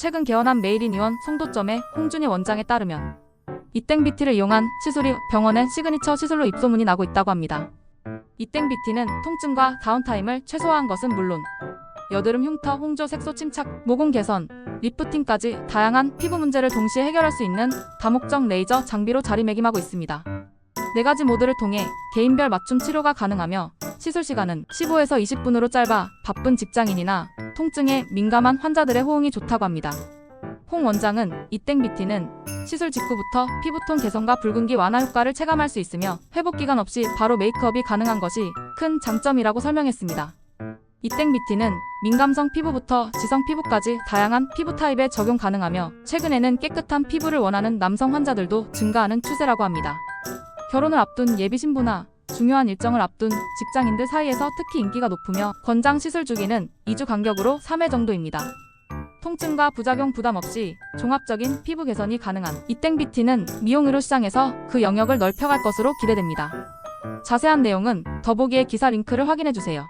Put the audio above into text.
최근 개원한 메일인 의원 송도점의 홍준희 원장에 따르면 이땡비티를 이용한 시술이 병원의 시그니처 시술로 입소문이 나고 있다고 합니다. 이땡비티는 통증과 다운타임을 최소화한 것은 물론 여드름 흉터, 홍조, 색소 침착, 모공 개선, 리프팅까지 다양한 피부 문제를 동시에 해결할 수 있는 다목적 레이저 장비로 자리매김하고 있습니다. 네 가지 모드를 통해 개인별 맞춤 치료가 가능하며 시술 시간은 15에서 20분으로 짧아 바쁜 직장인이나 통증에 민감한 환자들의 호응이 좋다고 합니다. 홍 원장은 이땡비티는 시술 직후부터 피부톤 개선과 붉은기 완화 효과를 체감할 수 있으며 회복 기간 없이 바로 메이크업이 가능한 것이 큰 장점이라고 설명했습니다. 이땡비티는 민감성 피부부터 지성 피부까지 다양한 피부 타입에 적용 가능하며 최근에는 깨끗한 피부를 원하는 남성 환자들도 증가하는 추세라고 합니다. 결혼을 앞둔 예비 신부나 중요한 일정을 앞둔 직장인들 사이에서 특히 인기가 높으며 권장 시술 주기는 2주 간격으로 3회 정도입니다. 통증과 부작용 부담 없이 종합적인 피부 개선이 가능한 이땡비티는 미용 의료 시장에서 그 영역을 넓혀갈 것으로 기대됩니다. 자세한 내용은 더보기의 기사 링크를 확인해 주세요.